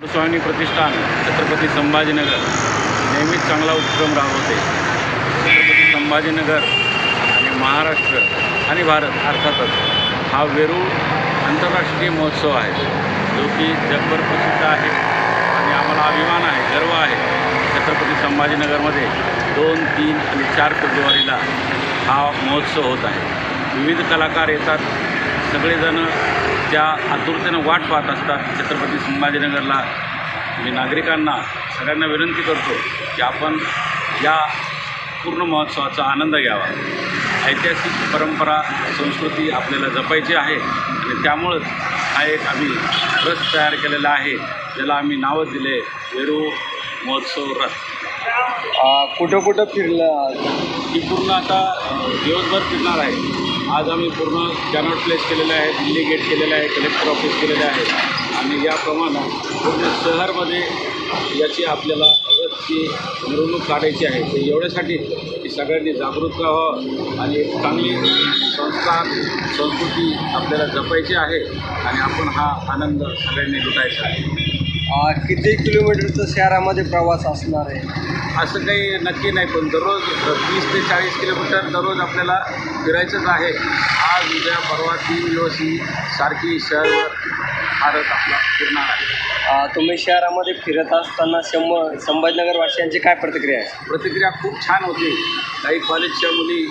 स्वामी प्रतिष्ठान छत्रपती संभाजीनगर. नेहमीच चांगला उपक्रम राबवते. छत्रपती संभाजीनगर आणि महाराष्ट्र आणि भारत अर्थातच हा वेरूळ आंतरराष्ट्रीय महोत्सव आहे. जो की जगभर प्रसिद्ध आहे आणि आम्हाला अभिमान आहे गर्व आहे. छत्रपती संभाजीनगरमध्ये दोन तीन आणि चार फेब्रुवारीला हा महोत्सव होत आहे. विविध कलाकार येतात. सगळेजणं त्या आतुरतेनं वाट पाहत असतात छत्रपती संभाजीनगरला मी नागरिकांना सगळ्यांना विनंती करतो की आपण या पूर्ण महोत्सवाचा आनंद घ्यावा. ऐतिहासिक परंपरा संस्कृती आपल्याला जपायची आहे आणि त्यामुळंच हा एक आम्ही रथ तयार केलेला आहे ज्याला आम्ही नावं दिले वेरूळ महोत्सव रथ. आ, कुठं कुठं फिरलं ही पूर्ण आता दिवसभर फिरणार आहे. आज आम्ही पूर्ण कॅनॉट प्लेस केलेलं आहे दिल्ली गेट केलेलं आहे कलेक्टर ऑफिस केलेलं आहे. आणि याप्रमाणे पूर्ण शहरमध्ये याची आपल्याला रथची मिरवणूक काढायची आहे. ते एवढ्यासाठी की सगळ्यांनी जागरूक व्हावं आणि एक चांगली संस्कार संस्कृती आपल्याला जपायची आहे आणि आपण हा आनंद सगळ्यांनी लुटायचा आहे. किती किलोमीटरचा शहरामध्ये प्रवास असणार आहे? असं काही नक्की नाही पण दररोज तीस ते चाळीस किलोमीटर दररोज आपल्याला फिरायचंच आहे. आज उद्या परवा तीन दिवस ही सारखी शहरवर भारत आपला फिरणार आहे. तुम्ही शहरामध्ये फिरत असताना शंभ संभाजीनगरवासियांची काय प्रतिक्रिया आहे? प्रतिक्रिया खूप छान होती. काही कॉलेजच्या मुली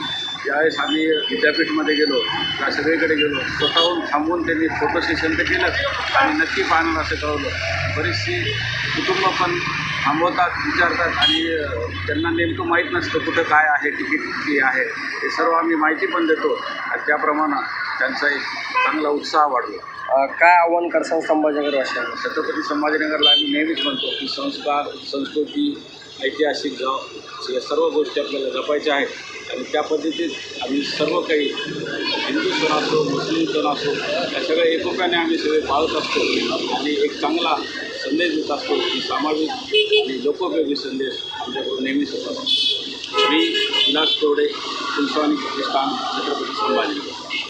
ज्यावेळेस आम्ही विद्यापीठमध्ये गेलो त्या सगळीकडे गेलो स्वतःहून थांबून त्यांनी फोटो सेशन तर केलं आणि नक्की पाहणार असं कळवलं बरीचशी कुटुंब पण थांबवतात विचारतात आणि त्यांना नेमकं माहीत नसतं कुठं काय आहे तिकीट किती आहे हे सर्व आम्ही माहिती पण देतो. आणि त्याप्रमाणे त्यांचा एक चांगला उत्साह वाढतो. काय आव्हान करसान संभाजीनगरवासियांना छत्रपती संभाजीनगरला आम्ही नेहमीच म्हणतो की संस्कार संस्कृती ऐतिहासिक गाव या सर्व गोष्टी आपल्याला जपायच्या आहेत. आणि त्या पद्धतीत आम्ही सर्व काही हिंदू सण असो मुस्लिम सण असो या सगळ्या एकोप्याने आम्ही सगळे पाळत असतो. आणि एक चांगला संदेश देत असतो की सामाजिक आणि लोकोपयोगी संदेश आमच्याकडून नेहमीच होत असतो मी विलास तोडे तुलसानी प्रतिष्ठान छत्रपती संभाजी.